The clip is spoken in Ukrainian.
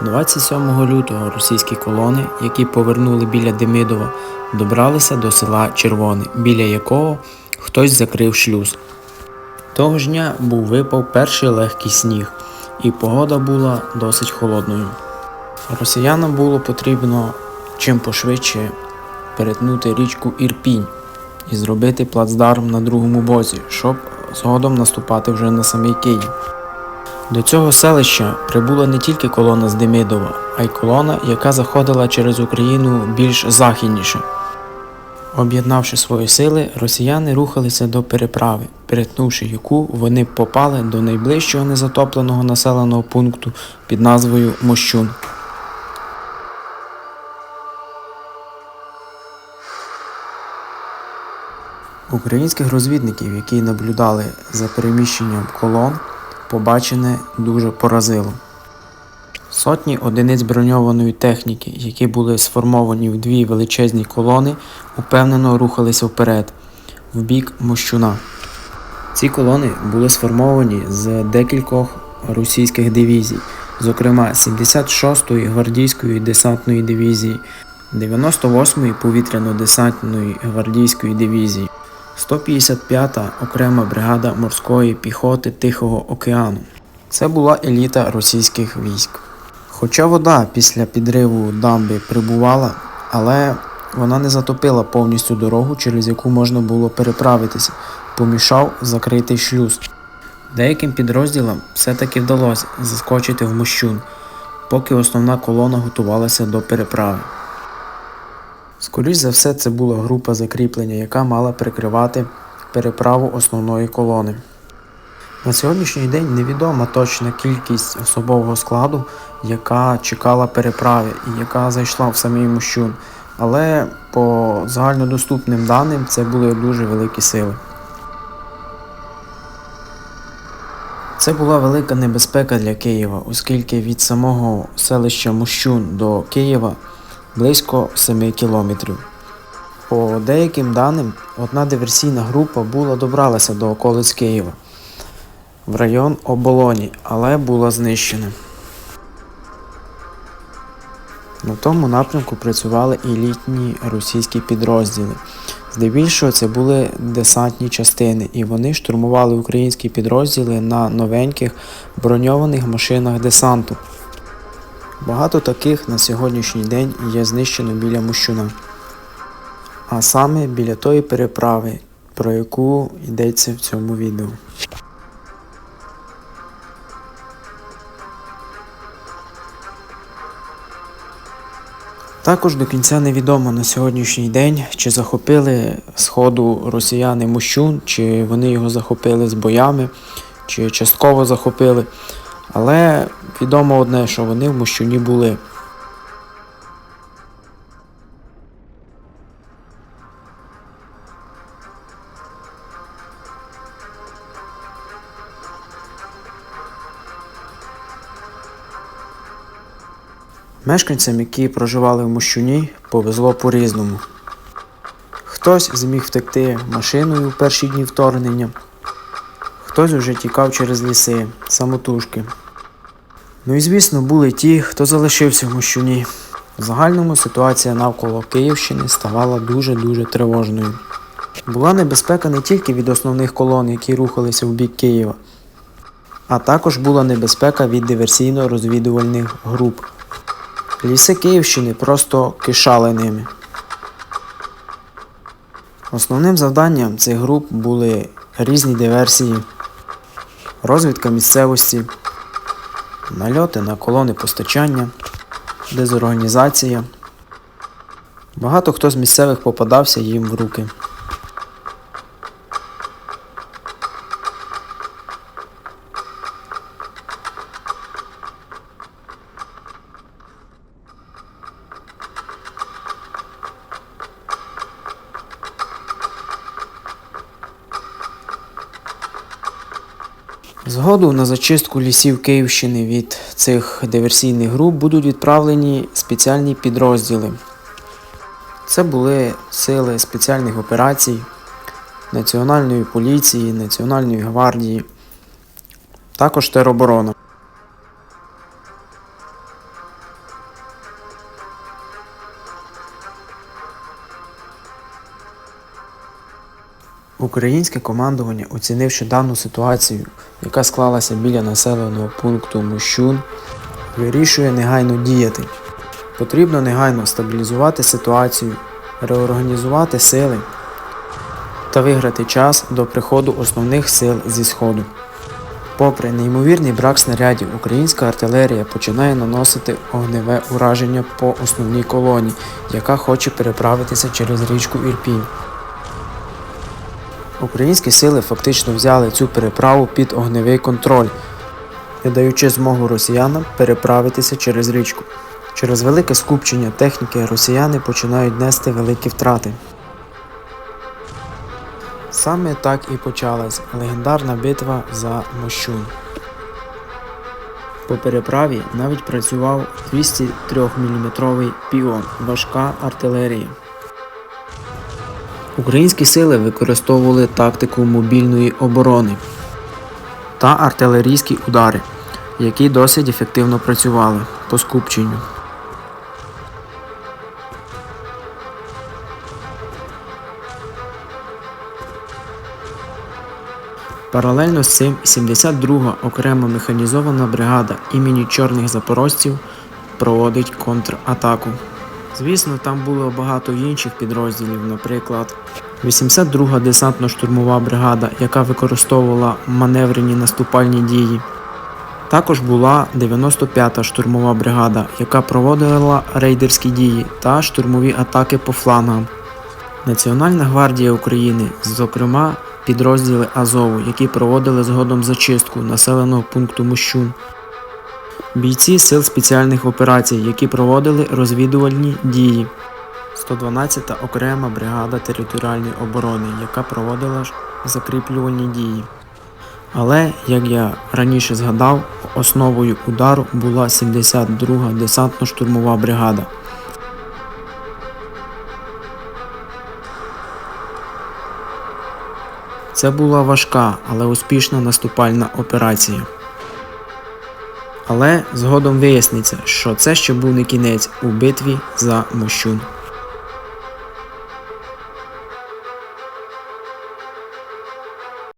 27 лютого російські колони, які повернули біля Демидова, добралися до села Червоне, біля якого хтось закрив шлюз. Того ж дня був випав перший легкий сніг, і погода була досить холодною. Росіянам було потрібно чим пошвидше перетнути річку Ірпінь і зробити плацдарм на другому боці, щоб згодом наступати вже на самий Київ. До цього селища прибула не тільки колона з Демидова, а й колона, яка заходила через Україну більш західніше. Об'єднавши свої сили, росіяни рухалися до переправи, перетнувши яку вони попали до найближчого незатопленого населеного пункту під назвою Мощун. Українських розвідників, які наблюдали за переміщенням колон, побачене дуже поразило. Сотні одиниць броньованої техніки, які були сформовані в дві величезні колони, упевнено рухалися вперед, в бік Мощуна. Ці колони були сформовані з декількох російських дивізій, зокрема 76-ї гвардійської десантної дивізії, 98-ї повітряно-десантної гвардійської дивізії, 155-та окрема бригада морської піхоти Тихого океану. Це була еліта російських військ. Хоча вода після підриву дамби прибувала, але вона не затопила повністю дорогу, через яку можна було переправитися, помішав закритий шлюз. Деяким підрозділам все-таки вдалося заскочити в Мощун, поки основна колона готувалася до переправи. Скоріш за все, це була група закріплення, яка мала прикривати переправу основної колони. На сьогоднішній день невідома точна кількість особового складу, яка чекала переправи і яка зайшла в самий Мощун, але по загальнодоступним даним це були дуже великі сили. Це була велика небезпека для Києва, оскільки від самого селища Мощун до Києва близько 7 кілометрів. По деяким даним, одна диверсійна група була добралася до околиць Києва в район Оболоні, але була знищена. На тому напрямку працювали і російські підрозділи. Здебільшого це були десантні частини, і вони штурмували українські підрозділи на новеньких броньованих машинах десанту. Багато таких на сьогоднішній день є знищено біля Мощуна. А саме біля тої переправи, про яку йдеться в цьому відео. Також до кінця невідомо на сьогоднішній день, чи захопили сходу росіяни Мощун, чи вони його захопили з боями, чи частково захопили. Але відомо одне, що вони в Мощуні були. Мешканцям, які проживали в Мощуні, повезло по-різному. Хтось зміг втекти машиною в перші дні вторгнення, хтось вже тікав через ліси, самотужки. Ну і звісно, були ті, хто залишився в Мощуні. В загальному ситуація навколо Київщини ставала дуже-дуже тривожною. Була небезпека не тільки від основних колон, які рухалися в бік Києва, а також була небезпека від диверсійно-розвідувальних груп. Ліси Київщини просто кишали ними. Основним завданням цих груп були різні диверсії, розвідка місцевості, нальоти на колони постачання, дезорганізація. Багато хто з місцевих попадався їм в руки. Згодом на зачистку лісів Київщини від цих диверсійних груп будуть відправлені спеціальні підрозділи. Це були сили спеціальних операцій, Національної поліції, Національної гвардії, також тероборона. Українське командування, оцінивши дану ситуацію, яка склалася біля населеного пункту Мощун, вирішує негайно діяти. Потрібно негайно стабілізувати ситуацію, реорганізувати сили та виграти час до приходу основних сил зі Сходу. Попри неймовірний брак снарядів, українська артилерія починає наносити огневе ураження по основній колоні, яка хоче переправитися через річку Ірпінь. Українські сили фактично взяли цю переправу під огневий контроль, не даючи змогу росіянам переправитися через річку. Через велике скупчення техніки росіяни починають нести великі втрати. Саме так і почалась легендарна битва за Мощун. По переправі навіть працював 203 мм піон, важка артилерія. Українські сили використовували тактику мобільної оборони та артилерійські удари, які досить ефективно працювали по скупченню. Паралельно з цим 72-га окрема механізована бригада імені чорних запорожців проводить контратаку. Звісно, там було багато інших підрозділів, наприклад, 82-га десантно-штурмова бригада, яка використовувала маневрені наступальні дії. Також була 95-та штурмова бригада, яка проводила рейдерські дії та штурмові атаки по флангам. Національна гвардія України, зокрема підрозділи Азову, які проводили згодом зачистку населеного пункту Мощун. Бійці сил спеціальних операцій, які проводили розвідувальні дії. 112-та окрема бригада територіальної оборони, яка проводила закріплювальні дії. Але, як я раніше згадав, основою удару була 72-га десантно-штурмова бригада. Це була важка, але успішна наступальна операція. Але згодом виясниться, що це ще був не кінець у битві за Мощун.